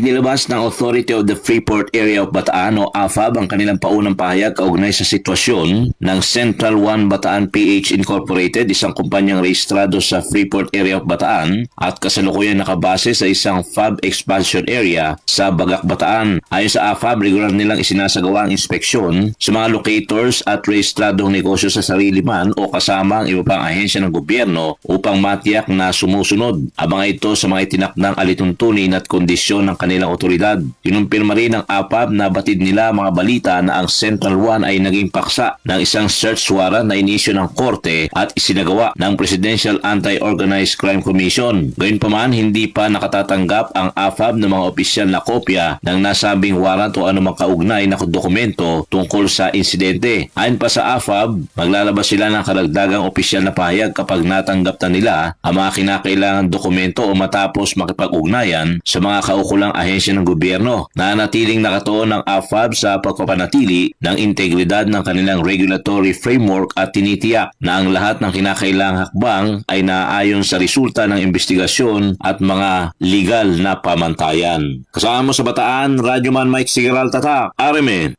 Inilabas ng Authority of the Freeport Area of Bataan o AFAB ang kanilang paunang pahayag kaugnay sa sitwasyon ng Central One Bataan PH Incorporated, isang kumpanyang rehistrado sa Freeport Area of Bataan at kasalukuyan nakabase sa isang FAB expansion area sa Bagak Bataan. Ayon sa AFAB, regular nilang isinasagawa ang inspeksyon sa mga locators at rehistradong negosyo sa sarili man o kasama ang iba pang ahensya ng gobyerno upang matiyak na sumusunod. Abang ito sa mga itinakdang alituntunin at kondisyon ng kanilang otoridad. Kinumpirma rin ng APAB na batid nila mga balita na ang Central One ay naging paksa ng isang search warrant na inisyo ng korte at isinagawa ng Presidential Anti-Organized Crime Commission. Gayunpaman, hindi pa nakatatanggap ang AFAB ng mga opisyal na kopya ng nasabing warrant o anumang kaugnay na dokumento tungkol sa insidente. Ayon pa sa AFAB, maglalabas sila ng karagdagang opisyal na pahayag kapag natanggap na nila ang mga kinakailangan dokumento o matapos makipag-ugnayan sa mga kaukulang ahensya ng gobyerno. Nanatiling nakatuon ng AFAB sa pagpapanatili ng integridad ng kanilang regulatory framework at tinitiyak na ang lahat ng kinakailangang hakbang ay naayon sa resulta ng investigasyon at mga legal na pamantayan. Kasama sa Bataan, Radyo Man Mike Sigaral Tatak, Arimen.